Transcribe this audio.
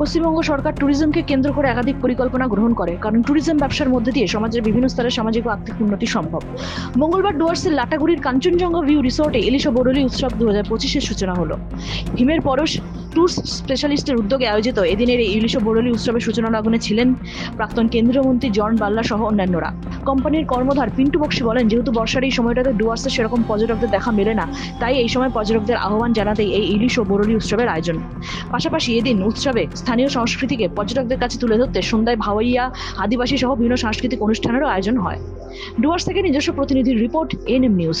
পশ্চিমবঙ্গ সরকার ট্যুরিজমকে কেন্দ্র করে একাধিক পরিকল্পনা গ্রহণ করে, কারণ ট্যুরিজম ব্যবসার মধ্যে দিয়ে সমাজের বিভিন্ন স্তরের সামাজিক ও আর্থিক উন্নতি সম্ভব। মঙ্গলবার ডুয়ার্সের লাটাগুড়ির কাঞ্চনজঙ্ঘা ভিউ রিসোর্টে ইলিশ ও বরলি উৎসব দু হাজার পঁচিশের সূচনা হলো। হিমের পরশ ট্যুরস স্পেশালিস্টের উদ্যোগে আয়োজিত এদিনের এই ইলিশ ও বরলি উৎসবের সূচনা লগ্নে ছিলেন প্রাক্তন কেন্দ্রীয় মন্ত্রী জন বাল্লা সহ অন্যান্যরা। কোম্পানির কর্মধার পিন্টু বক্সি বলেন, যেহেতু বর্ষার এই সময়টাতে ডুয়ার্সে সেরকম পর্যটকদের দেখা মেলে না, তাই এই সময় পর্যটকদের আহ্বান জানাতেই এই ইলিশ ও বরলি উৎসবের আয়োজন। পাশাপাশি এদিন উৎসবে স্থানীয় সংস্কৃতিকে পর্যটকদের কাছে তুলে ধরতে সন্ধ্যায় ভাওয়াইয়া, আদিবাসী সহ বিভিন্ন সাংস্কৃতিক অনুষ্ঠানেরও আয়োজন হয়। ডুয়ার্স থেকে নিজস্ব প্রতিনিধির রিপোর্ট এন এম নিউজ।